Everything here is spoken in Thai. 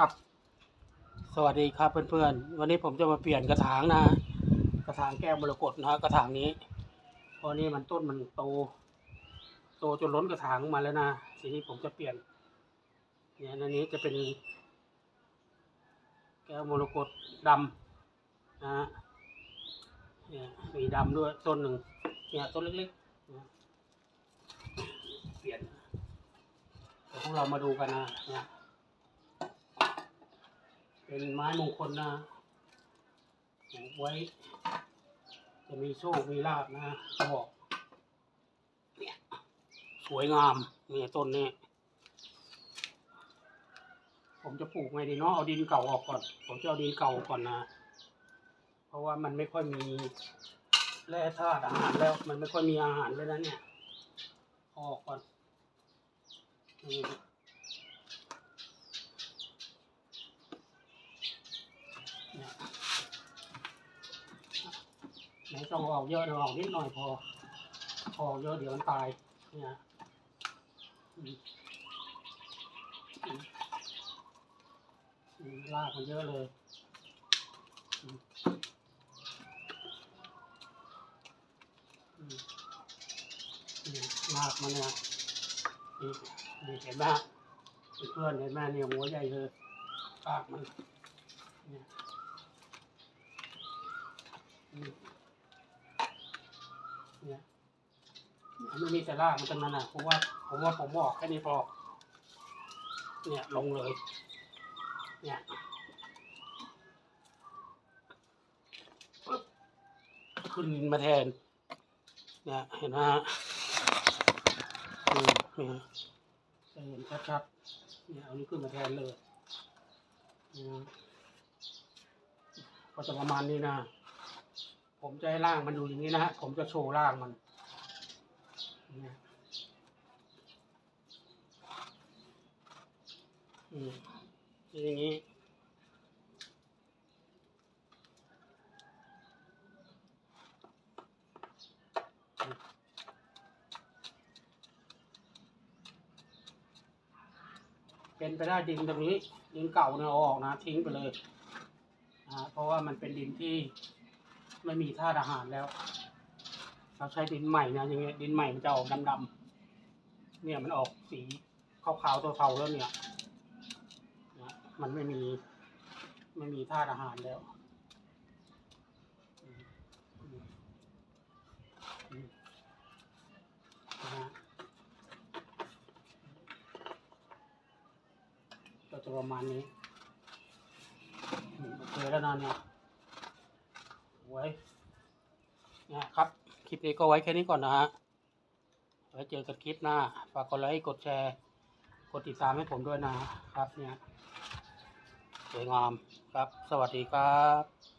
ครับ สวัสดีครับเพื่อนๆ วันนี้ผมจะมาเปลี่ยนกระถางนะ กระถางแก้วมรกตนะกระถางนี้เพราะนี่มันต้นมันโต โตจนล้นกระถางมาแล้วนะทีนี้ผมจะเปลี่ยน เนี่ยอันนี้จะเป็น แก้วมรกตดำนะเนี่ยมีดำด้วยต้นหนึ่งเนี่ยต้นเล็กๆ เปลี่ยนเดี๋ยวพวกเรามาดูกันนะเนี่ย เป็นไม้มงคลนะไว้ จะมีโชค มีลาบนะเขาบอกเนี่ยสวยงามเนี่ยต้นนี้ผมจะปลูกไงดีเนาะเอาดินเก่าออกก่อน ผมจะเอาดินเก่าก่อนนะ เพราะว่ามันไม่ค่อยมีแร่ธาตุอาหารแล้ว มันไม่ค่อยมีอาหารเลยนะเนี่ยอออกก่อนนี่เนี่ย ไม่ต้องออกเยอะนะออกนิดหน่อยพอ พอเยอะเดี๋ยวมันตาย เนี่ยอืมอืมอืมรากมันเยอะเลยอืมากมันเนี่ยนี่เห็นไหมเพื่อนเห็นไหมเนี่ยหัวใหญ่เลยรากมันเนี่ย เนี่ยมันไม่มีแต่รากมันทั้งนั้นนะผมว่าผมว่าผมบอกแค่นี้พอ เนี่ยลงเลย เนี่ยขึ้นมาแทน เนี่ยเห็นไหมฮะนี่ยจะเห็นชัดๆเนี่ยเอานี้ขึ้นมาแทนเลยเนี่ยก็จะประมาณนี้นะ ผมจะให้ร่างมันอยู่อย่างนี้นะฮะ ผมจะโชว์ร่างมันเนี่ยอืมอย่างนี้ เป็นไปได้ดินตรงนี้ ดินเก่าเนี่ยเอาออกนะ ทิ้งไปเลยนะเพราะว่ามันเป็นดินที่ ไม่มีธาตุอาหารแล้ว เราใช้ดินใหม่นะอย่างเงี้ยดินใหม่มันจะออกดำๆเนี่ยมันออกสีขาวๆเทาๆแล้วเนี่ยนะมันไม่มี ไม่มีธาตุอาหารแล้วนะฮะก็จะประมาณนี้อืมโอเคแล้วนะเนี่ย ไว้เนี่ยครับ คลิปนี้ก็ไว้แค่นี้ก่อนนะฮะ ไว้เจอกันคลิปหน้า ฝากกดไลค์ กดแชร์ กดติดตามให้ผมด้วยนะครับ เนี่ย สวยงามครับ สวัสดีครับ